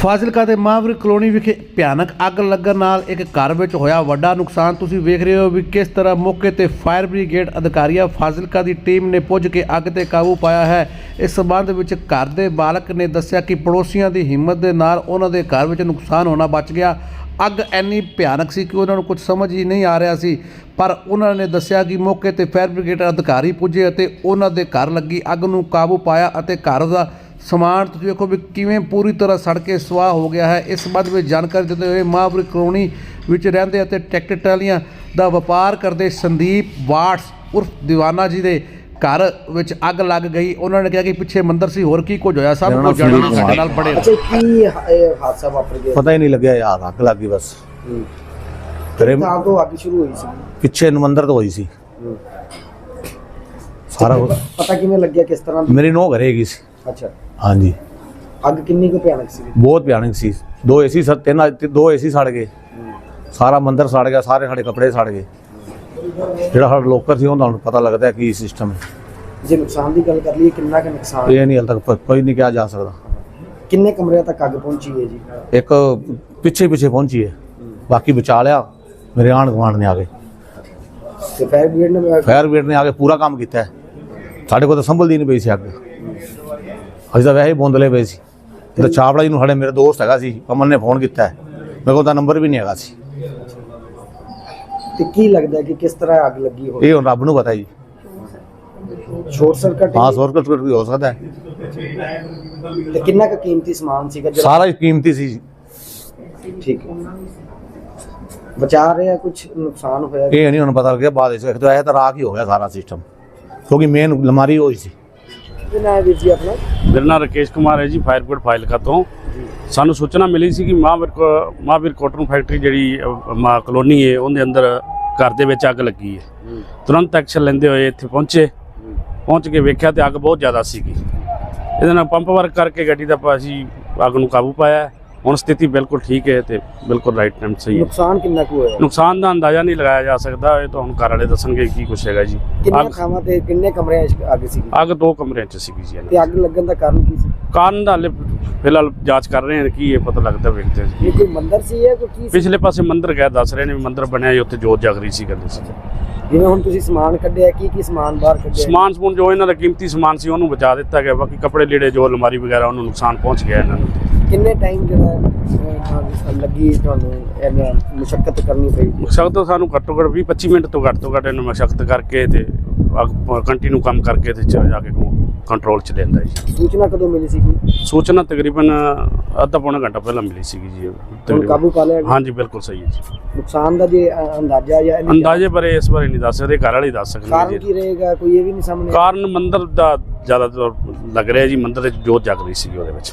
ਫਾਜ਼ਿਲਕਾ ਦੇ ਮਾਵਰ ਕਲੋਨੀ ਵਿਖੇ ਭਿਆਨਕ ਅੱਗ ਲੱਗਣ ਨਾਲ ਇੱਕ ਘਰ ਵਿੱਚ ਹੋਇਆ ਵੱਡਾ ਨੁਕਸਾਨ। ਤੁਸੀਂ ਵੇਖ ਰਹੇ ਹੋ ਵੀ ਕਿਸ ਤਰ੍ਹਾਂ ਮੌਕੇ ਤੇ ਫਾਇਰ ਬ੍ਰਿਗੇਡ ਅਧਿਕਾਰੀਆਂ ਫਾਜ਼ਿਲਕਾ ਦੀ ਟੀਮ ਨੇ ਪੁੱਜ ਕੇ ਅੱਗ ਤੇ ਕਾਬੂ ਪਾਇਆ ਹੈ। ਇਸ ਸਬੰਧ ਵਿੱਚ ਘਰ ਦੇ ਬਾਲਕ ਨੇ ਦੱਸਿਆ ਕਿ ਪੜੋਸੀਆਂ ਦੀ ਹਿੰਮਤ ਦੇ ਨਾਲ ਉਹਨਾਂ ਦੇ ਘਰ ਵਿੱਚ ਨੁਕਸਾਨ ਹੋਣਾ ਬਚ ਗਿਆ। ਅੱਗ ਇੰਨੀ ਭਿਆਨਕ ਸੀ ਕਿ ਉਹਨਾਂ ਨੂੰ ਕੁਝ ਸਮਝ ਹੀ ਨਹੀਂ ਆ ਰਿਹਾ ਸੀ, ਪਰ ਉਹਨਾਂ ਨੇ ਦੱਸਿਆ ਕਿ ਮੌਕੇ ਤੇ ਫਾਇਰ ਬ੍ਰਿਗੇਡ ਅਧਿਕਾਰੀ ਪੁੱਜੇ ਅਤੇ ਉਹਨਾਂ ਦੇ ਘਰ ਲੱਗੀ ਅੱਗ ਨੂੰ ਕਾਬੂ ਪਾਇਆ ਅਤੇ ਘਰ ਦਾ ਸਮਾਨ ਤੁਸੀਂ ਵੇਖੋ ਵੀ ਕਿਵੇਂ ਪੂਰੀ ਤਰ੍ਹਾਂ ਸੜ ਕੇ ਸਵਾਹ ਹੋ ਗਿਆ ਹੈ। ਇਸ ਸੰਬੰਧ ਵਿੱਚ ਜਾਣਕਾਰੀ ਦਿੰਦੇ ਹੋਏ ਮਹਾਂਪੁਰ ਕਲੋਨੀ ਵਿੱਚ ਰਹਿੰਦੇ ਅਤੇ ਟਰੈਕਟਰ ਟਰਾਲੀਆਂ ਦਾ ਵਪਾਰ ਕਰਦੇ ਸੰਦੀਪ ਵਾਟਸ ਉਰਫ ਦੀਵਾਨਾ ਜੀ ਦੇ ਘਰ ਵਿੱਚ ਅੱਗ ਲੱਗ ਗਈ। ਉਹਨਾਂ ਨੇ ਕਿਹਾ ਕਿ ਪਿੱਛੇ ਮੰਦਰ ਸੀ ਹੋਰ ਕੀ ਕੁਝ ਹੋਇਆ? ਸਭ ਕੁਝ ਜਾਣਨ ਸਾਡੇ ਨਾਲ ਬੜੇ ਅੱਛਾ ਕੀ ਇਹ ਹਾਦਸਾ ਵਾਪਰ ਗਿਆ? ਪਤਾ ਹੀ ਨਹੀਂ ਲੱਗਿਆ ਯਾਰ ਅੱਗ ਲੱਗ ਗਈ ਬਸ। ਘਰੇ ਤਾਂ ਤੋਂ ਅੱਗ ਸ਼ੁਰੂ ਹੋਈ ਸੀ? ਪਿੱਛੇ ਮੰਦਰ ਤੋਂ ਹੋਈ ਸੀ। ਸਾਰਾ। ਪਤਾ ਕਿਵੇਂ ਲੱਗਿਆ ਕਿਸ ਤਰ੍ਹਾਂ? ਮੇਰੀ ਨੋ ਘਰੇ ਗਈ ਸੀ। ਅੱਛਾ। ਹਾਂਜੀ। ਅੱਗ ਕਿੰਨੀ ਕੁ ਭਿਆਨਕ ਸੀ? ਬਹੁਤ ਭਿਆਨਕ ਸੀ। ਦੋ ਏਸੀ ਸਰ ਤਿੰਨ ਦੋ ਏਸੀ ਸੜ ਗਏ। ਸਾਰਾ ਮੰਦਰ ਸੜ ਗਿਆ ਸਾਰੇ ਸਾਡੇ ਕੱਪੜੇ ਸੜ ਗਏ। ਜਿਹੜਾ ਸਾਡਾ ਲੋਕਰ ਸੀ ਉਹਦਾ ਹੁਣ ਪਤਾ ਲੱਗਦਾ ਕੀ ਸਿਸਟਮ ਹੈ। ਜੇ ਨੁਕਸਾਨ ਦੀ ਗੱਲ ਕਰ ਲਈਏ ਕਿੰਨਾ ਕੁ ਨੁਕਸਾਨ ਇਹ ਨਹੀਂ ਹਾਲੇ ਤੱਕ ਕੋਈ ਨਹੀਂ ਕਿਹਾ ਜਾ ਸਕਦਾ। ਕਿੰਨੇ ਕਮਰਿਆਂ ਤੱਕ ਅੱਗ ਪਹੁੰਚੀ ਹੈ ਜੀ? ਇੱਕ ਪਿੱਛੇ ਪਿੱਛੇ ਪਹੁੰਚੀ ਹੈ। ਬਾਕੀ ਬਚਾ ਲਿਆ ਮੇਰੇ ਆਂਢ ਗੁਆਂਢ ਨੇ ਆ ਤੇ ਫਾਇਰ ਬ੍ਰਿਗੇਡ ਨੇ ਫਾਇਰ ਬ੍ਰਿਗੇਡ ਨੇ ਆ ਕੇ ਪੂਰਾ ਕੰਮ ਕੀਤਾ। ਸਾਡੇ ਕੋਲ ਤਾਂ ਸੰਭਲਦੀ ਨਹੀਂ ਪਈ ਸੀ ਅੱਗ। ਅਸੀਂ ਤਾਂ ਵੈਸੇ ਹੀ ਬੋਂਦਲੇ ਪਏ ਸੀ। ਜਦੋਂ ਚਾਵਲਾ ਜੀ ਨੂੰ ਸਾਡੇ ਮੇਰੇ ਦੋਸਤ ਹੈਗਾ ਸੀ ਅਮਨ ਨੇ ਫੋਨ ਕੀਤਾ ਹੈ। ਮੇਰੇ ਕੋਲ ਤਾਂ ਨੰਬਰ ਵੀ ਨਹੀਂ ਹੈਗਾ ਸੀ। ਤੇ ਕੀ ਲੱਗਦਾ ਕਿ ਕਿਸ ਤਰ੍ਹਾਂ ਅੱਗ ਲੱਗੀ ਹੋਈ? ਇਹ ਹੁਣ ਰੱਬ ਨੂੰ ਪਤਾ ਜੀ। ਸ਼ੋਰਟ ਸਰਕਟ ਹਾਂ ਸੋਰਕਲ ਸਕੂਟ ਵੀ ਹੋ ਸਕਦਾ ਹੈ। ਤੇ ਕਿੰਨਾ ਕੁ ਕੀਮਤੀ ਸਮਾਨ ਸੀਗਾ ਜਿਹੜਾ ਸਾਰਾ ਹੀ ਕੀਮਤੀ ਸੀ ਠੀਕ ਹੈ। ਬਚਾ ਰਿਹਾ ਕੁਝ ਨੁਕਸਾਨ ਹੋਇਆ? ਇਹ ਨਹੀਂ ਹੁਣ ਪਤਾ ਲੱਗਿਆ ਬਾਅਦ ਵਿੱਚ ਇੱਕ ਤਾਂ ਇਹ ਤਾਂ ਰਾਖ ਹੀ ਹੋ ਗਿਆ ਸਾਰਾ ਸਿਸਟਮ ਕਿਉਂਕਿ ਮੇਨ ਲਮਾਰੀ ਹੋਈ ਸੀ। ਵੀਰ ਜੀ ਆਪਣਾ? ਮੇਰਾ ਨਾਮ ਰਕੇਸ਼ ਕੁਮਾਰ ਹੈ ਜੀ ਫਾਇਰ ਬ੍ਰਿਗੇਡ ਫਾਈਲਕਾ ਤੋਂ ਸਾਨੂੰ ਸੂਚਨਾ ਮਿਲੀ ਸੀ ਕਿ ਮਹਾਂਵੀਰ ਕੋ- ਮਹਾਂਵੀਰ ਕੋਟਨ ਫੈਕਟਰੀ ਜਿਹੜੀ ਮਾ ਕਲੋਨੀ ਹੈ ਉਹਦੇ ਅੰਦਰ ਘਰ ਦੇ ਵਿੱਚ ਅੱਗ ਲੱਗੀ ਹੈ। ਤੁਰੰਤ ਐਕਸ਼ਨ ਲੈਂਦੇ ਹੋਏ ਇੱਥੇ ਪਹੁੰਚੇ। ਪਹੁੰਚ ਕੇ ਵੇਖਿਆ ਤੇ ਅੱਗ ਬਹੁਤ ਜ਼ਿਆਦਾ ਸੀਗੀ। ਇਹਦੇ ਨਾਲ ਪੰਪ ਵਰਕ ਕਰਕੇ ਗੱਡੀ ਦਾ ਅਸੀਂ ਅੱਗ ਨੂੰ ਕਾਬੂ ਪਾਇਆ। ਹੁਣ ਸਥਿਤੀ ਬਿਲਕੁਲ ਠੀਕ ਹੈ ਤੇ ਬਿਲਕੁਲ ਰਾਈਟ ਟਾਈਮ ਸਹੀ ਹੈ। ਨੁਕਸਾਨ ਕਿੰਨਾ ਕੁ ਹੋਇਆ? ਨੁਕਸਾਨ ਦਾ ਅੰਦਾਜ਼ਾ ਨਹੀਂ ਲਗਾਇਆ ਜਾ ਸਕਦਾ ਇਹ ਤਾਂ ਹੁਣ ਘਰ ਵਾਲੇ ਦੱਸਣਗੇ ਕੀ ਕੁਛ ਹੈਗਾ ਜੀ। ਅੱਗ- ਥਾਵਾਂ ਤੇ ਕਿੰਨੇ ਕਮਰਿਆਂ 'ਚ ਅੱਗ ਸੀਗੀ? ਅੱਗ ਦੋ ਕਮਰਿਆਂ 'ਚ ਸੀਗੀ ਜੀ ਤੇ ਅੱਗ ਲੱਗਣ ਦਾ ਕਾਰਨ ਕੀ ਸੀ? ਕਾਰਨ ਦਾ ਹਾਲੇ ਫਿਲਹਾਲ ਜਾਂਚ ਕਰ ਰਹੇ ਹਾਂ ਕੀ ਇਹ ਪਤਾ ਲੱਗਦਾ ਵੇਖਦੇ ਹਾਂ ਜੀ। ਇਹ ਕੋਈ ਮੰਦਿਰ ਸੀ ਜਾਂ ਕੋਈ ਕੀ ਸੀ? ਪਿਛਲੇ ਪਾਸੇ ਮੰਦਿਰ ਗਿਆ ਦੱਸ ਰਹੇ ਨੇ ਵੀ ਮੰਦਿਰ ਬਣਿਆ ਜੀ ਉੱਥੇ ਜੋਤ ਜਗ ਰਹੀ ਸੀ ਕਹਿੰਦੇ ਸੀ। ਜਿਵੇਂ ਹੁਣ ਤੁਸੀਂ ਸਮਾਨ ਕੱਢਿਆ ਕੀ ਕੀ ਸਮਾਨ ਬਾਹਰ ਕੱਢਿਆ? ਸਮਾਨ ਸਮੂਨ ਜੋ ਇਹਨਾਂ ਦਾ ਕੀਮਤੀ ਸਮਾਨ ਸੀ ਉਹਨੂੰ ਬਚਾ ਦਿੱਤਾ ਗਿਆ ਬਾਕੀ ਕੱਪੜੇ ਲੀੜੇ ਜੋ ਅਲਮਾਰੀ ਵਗੈਰਾ ਉਹਨੂੰ ਨੁਕਸਾਨ ਪਹੁੰਚ ਗਿਆ ਇਹਨਾਂ ਨੂੰ। ਕਿੰਨੇ ਟਾਈਮ ਜਿਹੜਾ ਅਹ, ਲੱਗੀ ਤੁਹਾਨੂੰ ਇਹਨਾਂ ਮੁਸ਼ਕਲ ਕਰਨੀ ਪਈ ਮਕਸਦ ਤਾਂ ਸਾਨੂੰ ਘੱਟੋ ਘੱਟ 20 25 ਮਿੰਟ ਤੋਂ ਘੱਟ ਤੋਂ ਘੱਟ ਇਹਨੂੰ ਮਸ਼ਕਤ ਕਰਕੇ ਤੇ ਕੰਟੀਨਿਊ ਕੰਮ ਕਰਕੇ ਤੇ ਚ- ਜਾ ਕੇ ਕੰਟਰੋਲ ਚ ਲੈਂਦਾ ਜੀ। ਸੂਚਨਾ ਕਦੋਂ ਮਿਲੀ ਸੀ ਸੂਚਨਾ ਤਕਰੀਬਨ ਅੱਧਾ ਪੌਣਾ ਘੰਟਾ ਪਹਿਲਾਂ ਮਿਲੀ ਸੀਗੀ ਜੀ। ਹੁਣ ਤਕਰੀਬਨ। ਕਾਬੂ ਪਾ ਲਿਆ ਗਿਆ? ਹਾਂਜੀ ਬਿਲਕੁਲ ਸਹੀ ਹੈ ਜੀ। ਨੁਕਸਾਨ ਦਾ ਜੇ ਅ, ਅੰਦਾਜ਼ਾ ਜਾਂ ਇਹਦੀ ਅੰਦਾਜ਼ੇ ਬਾਰੇ ਇਸ ਬਾਰੇ ਨਹੀਂ ਦੱਸ ਸਕਦੇ ਘਰ ਵਾਲੇ ਹੀ ਦੱਸ ਸਕਦੇ ਕਾਰਨ ਜੀ। ਕੀ ਰਹੇਗਾ? ਕੋਈ ਇਹ ਵੀ ਨਹੀਂ ਸਾਹਮਣੇ? ਕਾਰਨ ਮੰਦਿਰ ਦਾ ਜ਼ਿਆਦਾਤਰ ਲੱਗ ਰਿਹਾ ਜੀ ਮੰਦਿਰ ਵਿੱਚ ਜੋਤ ਜਗ ਰਹੀ ਸੀਗੀ ਉਹਦੇ ਵਿੱਚ।